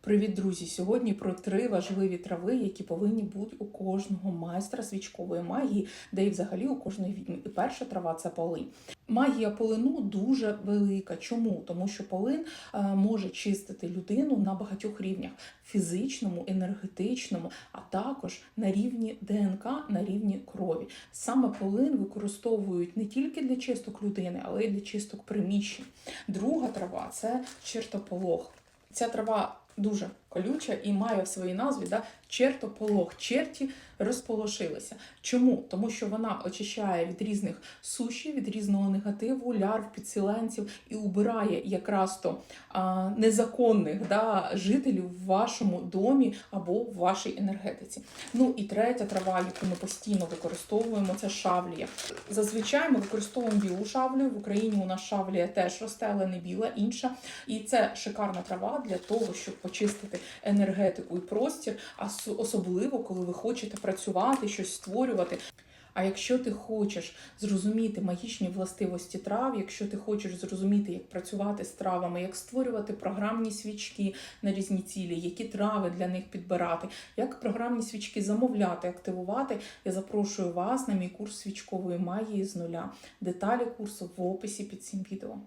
Привіт, друзі! Сьогодні про три важливі трави, які повинні бути у кожного майстра свічкової магії, де і взагалі у кожної відьми. І перша трава це полинь. Магія полину дуже велика. Чому? Тому що полин е, може чистити людину на багатьох рівнях: фізичному, енергетичному, а також на рівні ДНК, на рівні крові. Саме полин використовують не тільки для чисток людини, але й для чисток приміщень. Друга трава це чертополох. Ця трава дуже колюча і має в своїй назві да, чертополох. Черті розполошилися. Чому? Тому що вона очищає від різних суші, від різного негативу, лярв, підсиленців і убирає якраз то а, незаконних да, жителів в вашому домі або в вашій енергетиці. Ну і третя трава, яку ми постійно використовуємо, це шавлія. Зазвичай ми використовуємо білу шавлію. В Україні у нас шавлія теж росте, але не біла, інша. І це шикарна трава для того, щоб почистити енергетику і простір, а особливо коли ви хочете працювати, щось створювати. А якщо ти хочеш зрозуміти магічні властивості трав, якщо ти хочеш зрозуміти, як працювати з травами, як створювати програмні свічки на різні цілі, які трави для них підбирати, як програмні свічки замовляти, активувати, я запрошую вас на мій курс свічкової магії з нуля. Деталі курсу в описі під цим відео.